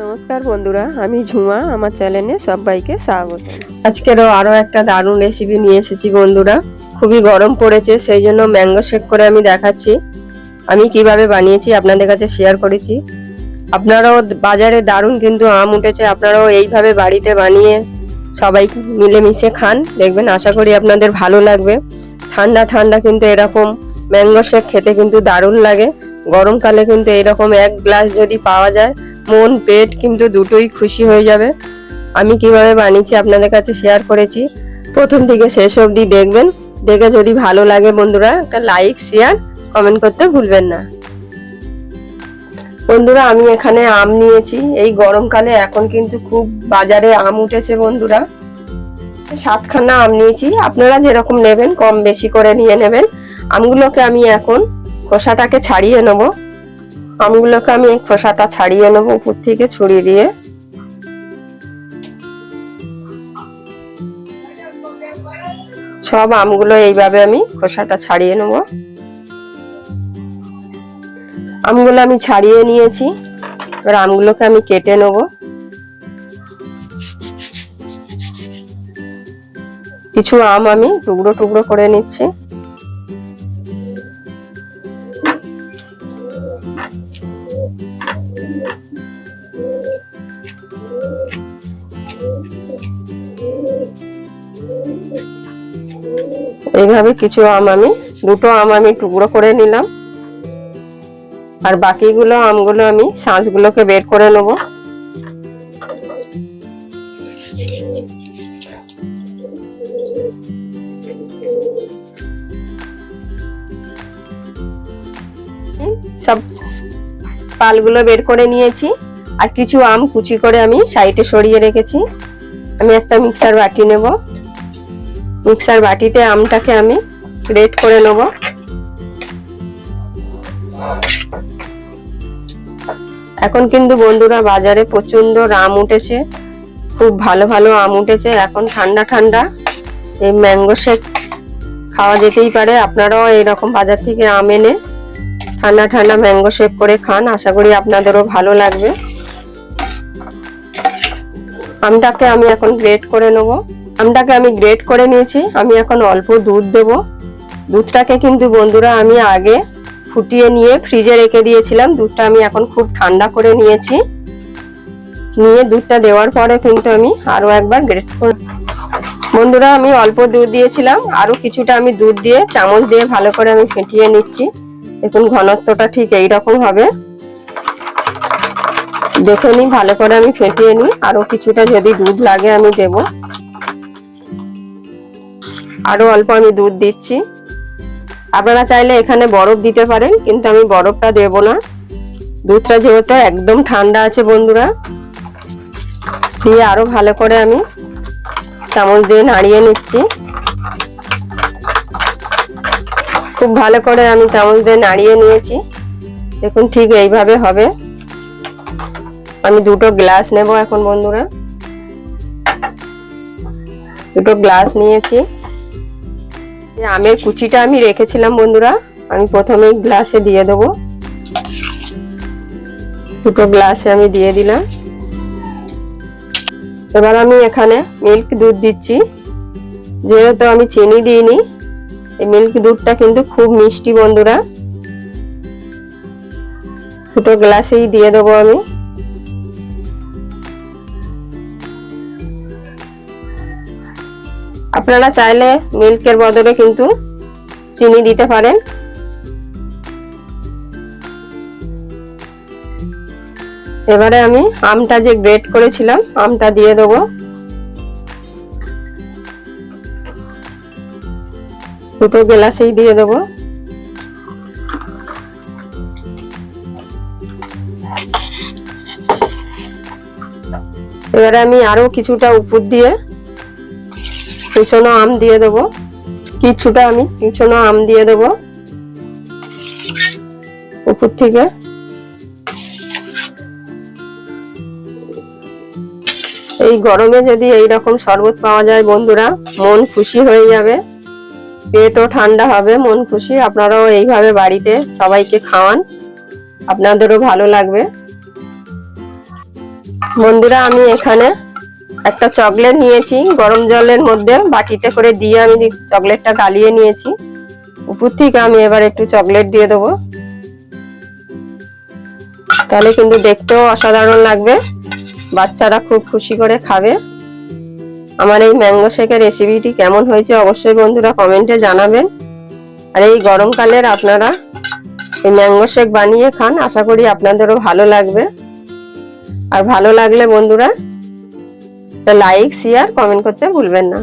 নমস্কার বন্ধুরা, আমি ঝুমা, আমার চ্যানেলে সবাইকে স্বাগত। আজকেরও আরও একটা দারুণ রেসিপি নিয়ে এসেছি বন্ধুরা। খুবই গরম পড়েছে, সেই জন্য ম্যাঙ্গো শেক করে আমি দেখাচ্ছি। আমি কীভাবে বানিয়েছি আপনাদের কাছে শেয়ার করেছি। আপনারাও বাজারে দারুণ কিন্তু আম উঠেছে, আপনারাও এইভাবে বাড়িতে বানিয়ে সবাই মিলেমিশে খান। দেখবেন, আশা করি আপনাদের ভালো লাগবে। ঠান্ডা ঠান্ডা কিন্তু এরকম ম্যাঙ্গো শেক খেতে কিন্তু দারুণ লাগে। গরমকালে কিন্তু এরকম এক গ্লাস যদি পাওয়া যায় মন, পেট কিন্তু দুটোই খুশি হয়ে যাবে। আমি কীভাবে বানিয়েছি আপনাদের কাছে শেয়ার করেছি। প্রথম থেকে শেষ অবধি দেখবেন। দেখে যদি ভালো লাগে বন্ধুরা, একটা লাইক শেয়ার কমেন্ট করতে ভুলবেন না। বন্ধুরা, আমি এখানে আম নিয়েছি। এই গরমকালে এখন কিন্তু খুব বাজারে আম উঠেছে বন্ধুরা। সাতখানা আম নিয়েছি। আপনারা যেরকম নেবেন, কম বেশি করে নিয়ে নেবেন। আমগুলোকে আমি এখন খোসাটাকে ছাড়িয়ে নেব। আমগুলোকে আমি খোসাটা ছাড়িয়ে নেব উপর থেকে ছড়িয়ে দিয়ে সব আমগুলো এইভাবে আমি খোসাটা ছাড়িয়ে নেব আমগুলো আমি ছাড়িয়ে নিয়েছি এবার আমগুলোকে আমি কেটে নেব কিছু আম আমি টুকরো টুকরো করে নিচ্ছি এইভাবে কিছু আম আমি, দুটো আম আমি টুকরো করে নিলাম। আর বাকিগুলো আমগুলো আমি শাঁসগুলোকে বের করে নেব। সব পালগুলো বের করে নিয়েছি। আর কিছু আম কুচি করে আমি সাইডে সরিয়ে রেখেছি। আমি একটা মিক্সার বাটি নেব। মিক্সার বাটিতে আমটাকে আমি গ্রেট করে নেব। এখন কিন্তু বন্ধুরা বাজারে প্রচণ্ড আম উঠেছে, খুব ভালো ভালো আম উঠেছে। এখন ঠান্ডা ঠান্ডা এই ম্যাঙ্গো শেক খাওয়া যেতেই পারে। আপনারাও এরকম বাজার থেকে আম এনে ঠান্ডা ঠান্ডা ম্যাঙ্গো শেক করে খান। আশা করি আপনাদেরও ভালো লাগবে। আমটাকে আমি এখন গ্রেট করে নেব। আমটাকে আমি গ্রেট করে নিয়েছি। আমি এখন অল্প দুধ দেব। দুধটাকে কিন্তু বন্ধুরা আমি আগে ফুটিয়ে নিয়ে ফ্রিজে রেখে দিয়েছিলাম। দুধটা আমি এখন খুব ঠান্ডা করে নিয়েছি। নিয়ে দুধটা দেওয়ার পরে কিন্তু আমি আরও একবার গ্রেট করে বন্ধুরা, আমি অল্প দুধ দিয়েছিলাম। আরও কিছুটা আমি দুধ দিয়ে চামচ দিয়ে ভালো করে আমি ফেটিয়ে নিচ্ছি। দেখুন, ঘনত্বটা ঠিক এই রকম হবে। দেখে নিই ভালো করে আমি ফেটিয়ে নিই। আরও কিছুটা যদি দুধ লাগে আমি দেব। আরও অল্প আমি দুধ দিচ্ছি। আপনারা চাইলে এখানে বরফ দিতে পারেন, কিন্তু আমি বরফটা দেব না। দুধটা যেহেতু একদম ঠান্ডা আছে বন্ধুরা, দিয়ে আরও ভালো করে আমি চামচ দিয়ে নাড়িয়ে নিচ্ছি। খুব ভালো করে আমি চামচ দিয়ে নাড়িয়ে নিয়েছি। দেখুন ঠিক এইভাবে হবে। আমি দুটো গ্লাস নেব এখন বন্ধুরা। দুটো গ্লাস নিয়েছি। আমের কুচিটা আমি রেখেছিলাম, বন্ধুরা। আমি প্রথমে গ্লাসে দিয়ে দেবো। দুটো গ্লাসে আমি দিয়ে দিলাম। এবার আমি এখানে মিল্ক দুধ দিচ্ছি। যেহেতু আমি চিনি দিইনি, এই মিল্ক দুধটা কিন্তু খুব মিষ্টি, বন্ধুরা। দুটো গ্লাসেই দিয়ে দেবো আমি। আপনারা চাইলে মিল্কের বদলে কিন্তু চিনি দিতে পারেন। এবারে আমি আমটা যে গ্রেট করেছিলাম, আমটা দিয়ে দেবো। দুটো গ্লাসেই দিয়ে দেবো। এবারে আমি আরও কিছুটা উপর দিয়ে পিছনো আম দিয়ে দেবো। কিছুটা আমি পিছনো আম দিয়ে দেবো। উপর থেকে। এই গরমে যদি এই রকম শরবত পাওয়া যায় বন্ধুরা, মন খুশি হয়ে যাবে। পেটও ঠান্ডা হবে, মন খুশি। আপনারাও এইভাবে বাড়িতে সবাইকে খাওয়ান। আপনাদেরও ভালো লাগবে। বন্ধুরা, আমি এখানে একটা চকলেট নিয়েছি, গরম জলের মধ্যে, বাটিতে করে দিয়ে আমি চকলেটটা গালিয়ে নিয়েছি। উপর থেকে আমি এবার একটু চকলেট দিয়ে দেবো। তাহলে কিন্তু দেখতেও অসাধারণ লাগবে। বাচ্চারা খুব খুশি করে খাবে। আমার এই ম্যাঙ্গো শেকের রেসিপিটি কেমন হয়েছে অবশ্যই বন্ধুরা কমেন্টে জানাবেন। আর এই গরমকালের আপনারা এই ম্যাঙ্গো শেক বানিয়ে খান, আশা করি আপনাদেরও ভালো লাগবে। আর ভালো লাগলে বন্ধুরা লাইক শেয়ার কমেন্ট করতে ভুলবেন না।